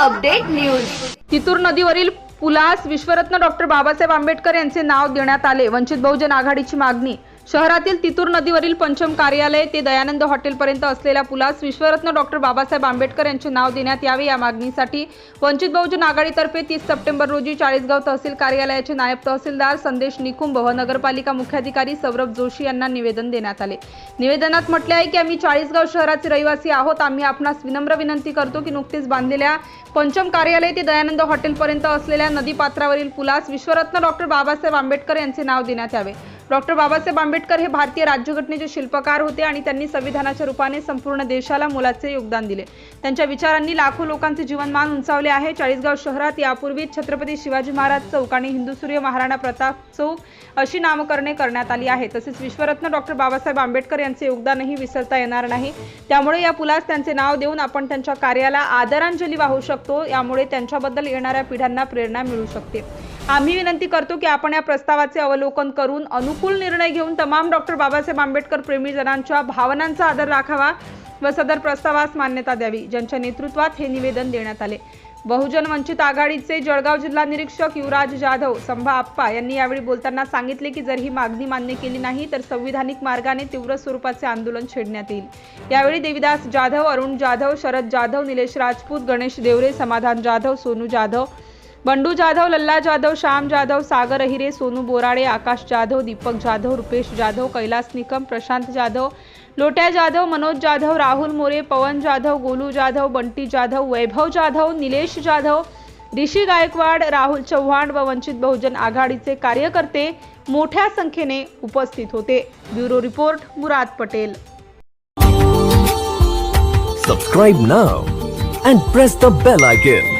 Update news. तितूर नदीवरील पुलास विश्वरत्न doctor Babasaheb Ambedkar यांचे नाव देण्यात आले. वंचित बहुजन आघाडीची मागणी. शहरातील तितूर नदीवरील पंचम कार्यालय ते दयानंद हॉटेलपर्यंत असलेल्या पुलास विश्वरत्न डॉक्टर बाबासाहेब आंबेडकर यांचे नाव देण्यात यावे या मागणीसाठी वंचित बहुजन आघाडीतर्फे तीस सप्टेंबर रोजी चाळीसगाव तहसील कार्यालयाचे नायब तहसीलदार संदेश निकुंभ व नगरपालिका मुख्याधिकारी सौरभ जोशी यांना निवेदन देण्यात आले. निवेदनात म्हटले आहे की आम्ही चाळीसगाव शहराचे रहिवासी आहोत. आम्ही आपणास विनम्र विनंती करतो की नुकतीच बांधलेल्या पंचम कार्यालय ते दयानंद हॉटेलपर्यंत असलेल्या नदीपात्रावरील पुलास विश्वरत्न डॉक्टर बाबासाहेब आंबेडकर यांचे नाव देण्यात यावे. डॉक्टर बाबासाहेब आंबेडकर हे भारतीय राज्यघटनेचे शिल्पकार होते आणि त्यांनी संविधानाच्या रूपाने संपूर्ण देशाला मोलाचे योगदान दिले. त्यांच्या विचारांनी लाखो लोकांचे जीवनमान उंचावले आहे. चाळीसगाव शहरात यापूर्वीच छत्रपती शिवाजी महाराज चौक आणि हिंदू सूर्य महाराणा प्रताप चौक अशी नामकरणे करण्यात आली आहे. तसेच विश्वरत्न डॉक्टर बाबासाहेब आंबेडकर यांचे योगदानही विसरता येणार नाही. त्यामुळे या पुलास त्यांचे नाव देऊन आपण त्यांच्या कार्याला आदरांजली वाहू शकतो. यामुळे त्यांच्याबद्दल येणाऱ्या पिढ्यांना प्रेरणा मिळू शकते. आम्ही विनंती करतो की आपण या प्रस्तावाचे अवलोकन करून अनुकूल निर्णय घेऊन तमाम डॉक्टर बाबासाहेब आंबेडकर प्रेमीजनांच्या भावनांचा आदर राखावा व सदर प्रस्तावास मान्यता द्यावी. ज्यांच्या नेतृत्वात हे निवेदन देण्यात आले. बहुजन वंचित आघाडीचे जळगाव जिल्हा निरीक्षक युवराज जाधव संभा आप्पा यांनी यावेळी बोलताना सांगितले की जर ही मागणी मान्य केली नाही तर संविधानिक मार्गाने तीव्र स्वरूपाचे आंदोलन छेडण्यात येईल. यावेळी देविदास जाधव अरुण जाधव शरद जाधव निलेश राजपूत गणेश देवरे समाधान जाधव सोनू जाधव बंडू जाधव लल्ला जाधव श्याम जाधव सागर अहिरे सोनू बोराडे आकाश जाधव दीपक जाधव रुपेश जाधव कैलास निकम प्रशांत जाधव लोट्या जाधव मनोज जाधव राहुल मोरे पवन जाधव गोलू जाधव बंटी जाधव वैभव जाधव निलेश जाधव ऋषी गायकवाड राहुल चव्हाण व वंचित बहुजन आघाडीचे कार्यकर्ते मोठ्या संख्येने उपस्थित होते. Bureau report Murad Patel. Subscribe now and press the bell icon